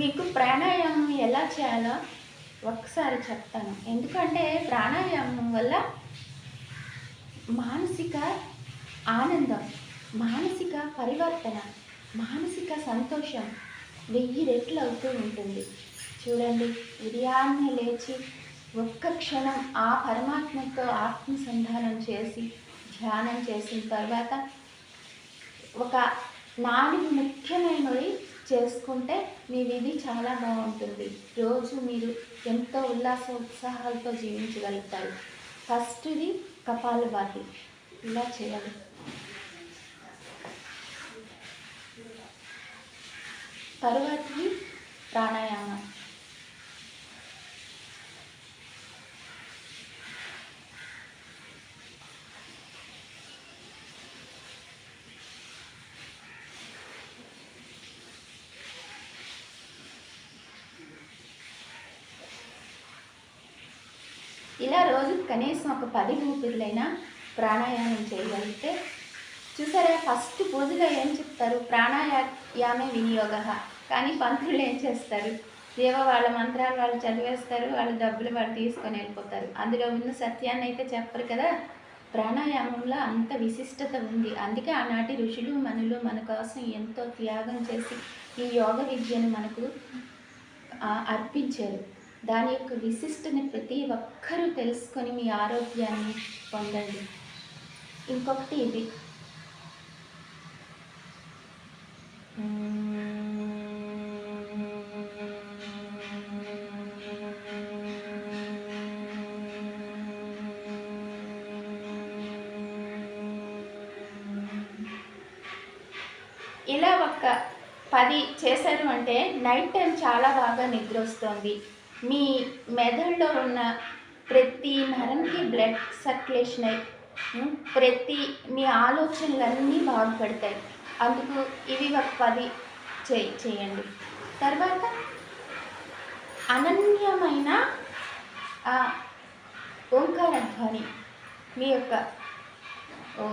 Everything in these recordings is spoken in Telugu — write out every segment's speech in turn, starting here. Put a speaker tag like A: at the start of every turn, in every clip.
A: మీకు ప్రాణాయామం ఎలా చేయాలో ఒకసారి చెప్తాను. ఎందుకంటే ప్రాణాయామం వల్ల మానసిక ఆనందం మానసిక పరివర్తన మానసిక సంతోషం వెయ్యి రెట్లు అవుతూ ఉంటుంది. చూడండి ఉదయాన్నే లేచి ఒక్క క్షణం ఆ పరమాత్మతో ఆత్మసంధానం చేసి ధ్యానం చేసిన తర్వాత ఒక నాలుగు ముఖ్యమైనవి చేసుకుంటే మీ విధి చాలా బాగుంటుంది. రోజు మీరు ఎంతో ఉల్లాస ఉత్సాహాలతో జీవించగలుగుతారు. ఫస్ట్ది కపాలభాతి ఇలా చేయాలి. తరువాతది ప్రాణాయామం. ఇలా రోజు కనీసం ఒక పది ఊపిరులైనా ప్రాణాయామం చేయగలిగితే చూసారా? ఫస్ట్ పూజలో ఏం చెప్తారు? ప్రాణాయామే వినియోగ. కానీ పంతులు ఏం చేస్తారు? దేవ వాళ్ళ మంత్రాలు వాళ్ళు చదివేస్తారు వాళ్ళ డబ్బులు వాళ్ళు తీసుకొని వెళ్ళిపోతారు. అందులో ఉన్న సత్యాన్ని అయితే చెప్పరు కదా? ప్రాణాయామంలో అంత విశిష్టత ఉంది. అందుకే ఆనాటి ఋషులు మనులు మన కోసం ఎంతో త్యాగం చేసి ఈ యోగ విద్యను మనకు అర్పించారు. దాని యొక్క విశిష్టని ప్రతి ఒక్కరూ తెలుసుకొని మీ ఆరోగ్యాన్ని పొందండి. ఇంకొకటి ఇది. ఇలా ఒక పది చేశారు అంటే నైట్ టైం చాలా బాగా నిద్ర వస్తుంది. మీ మెదడులో ఉన్న ప్రతి నరంకి బ్లడ్ సర్క్యులేషన్ అయ్యి ప్రతి మీ ఆలోచనలన్నీ బాగుపడతాయి. అందుకు ఇవి ఒక పది చేయి చేయండి. తర్వాత అనన్యమైన ఓంకార ధ్వని మీ యొక్క ఓ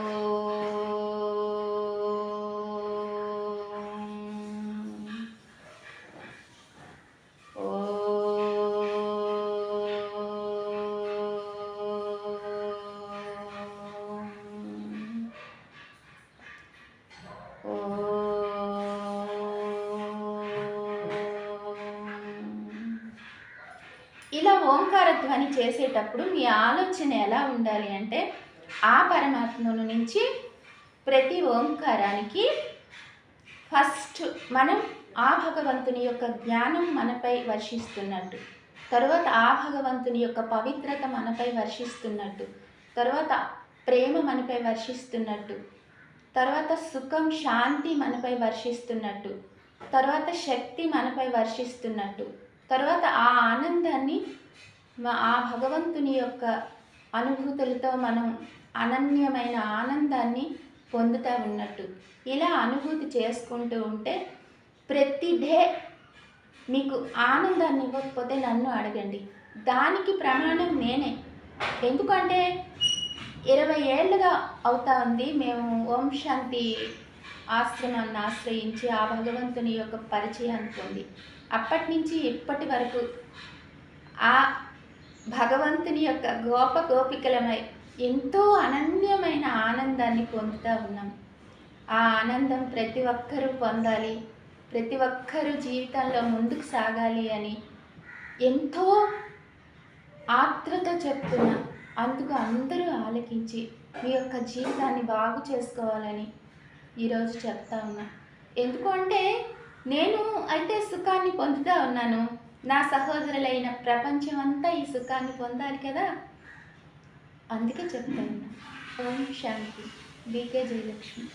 A: ఇలా ఓంకార ధ్వని చేసేటప్పుడు మీ ఆలోచన ఎలా ఉండాలి అంటే ఆ పరమాత్మను నుంచి ప్రతి ఓంకారానికి ఫస్ట్ మనం ఆ భగవంతుని యొక్క జ్ఞానం మనపై వర్షిస్తున్నట్టు. తర్వాత ఆ భగవంతుని యొక్క పవిత్రత మనపై వర్షిస్తున్నట్టు. తర్వాత ప్రేమ మనపై వర్షిస్తున్నట్టు. తర్వాత సుఖం శాంతి మనపై వర్షిస్తున్నట్టు. తర్వాత శక్తి మనపై వర్షిస్తున్నట్టు. తర్వాత ఆ ఆనందాన్ని ఆ భగవంతుని యొక్క అనుభూతులతో మనం అనన్యమైన ఆనందాన్ని పొందుతూ ఉన్నట్టు. ఇలా అనుభూతి చేసుకుంటూ ఉంటే ప్రతి డే మీకు ఆనందాన్ని ఇవ్వకపోతే నన్ను అడగండి. దానికి ప్రమాణం నేనే. ఎందుకంటే ఇరవై ఏళ్ళుగా అవుతా ఉంది మేము ఓం శాంతి ఆశ్రమాన్ని ఆశ్రయించి ఆ భగవంతుని యొక్క పరిచయం పొంది అప్పటి నుంచి ఇప్పటి వరకు ఆ భగవంతుని యొక్క గోప గోపికలమై ఎంతో అనన్యమైన ఆనందాన్ని పొందుతూ ఉన్నాం. ఆ ఆనందం ప్రతి ఒక్కరూ పొందాలి ప్రతి ఒక్కరూ జీవితంలో ముందుకు సాగాలి అని ఎంతో ఆత్రత చెప్తున్నా. అందుకు అందరూ ఆలకించి మీ యొక్క జీవితాన్ని బాగు చేసుకోవాలని ఈరోజు చెప్తా ఉన్నా. ఎందుకు అంటే నేను అయితే సుఖాన్ని పొందుతూ ఉన్నాను. నా సహోదరులైన ప్రపంచం అంతా ఈ సుఖాన్ని పొందాలి కదా? అందుకే చెప్తా ఉన్నా. ఓం శాంతి. బీకే జయలక్ష్మి.